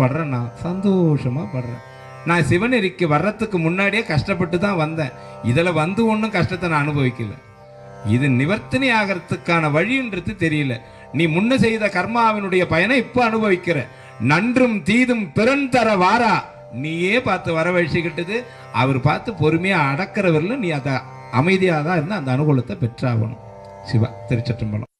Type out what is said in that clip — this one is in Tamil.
படுறேன் நான் சந்தோஷமா படுறேன். நான் சிவநெறிக்கு வர்றதுக்கு முன்னாடியே கஷ்டப்பட்டு தான் வந்தேன். இதில் வந்து ஒன்றும் கஷ்டத்தை நான் அனுபவிக்கல. இது நிவர்த்தனை ஆகிறதுக்கான வழின்றது தெரியல. நீ முன்ன செய்த கர்மாவினுடைய பயனை இப்போ அனுபவிக்கிற. நன்றும் தீதும் பிறந்தர வாரா. நீயே பார்த்து வரவழிச்சுக்கிட்டது. அவர் பார்த்து பொறுமையா அடக்கிறவரில் நீ அதை அமைதியாக தான் இருந்து அந்த அனுகூலத்தை பெற்றாகணும். சிவா திருச்சற்றம்பலம்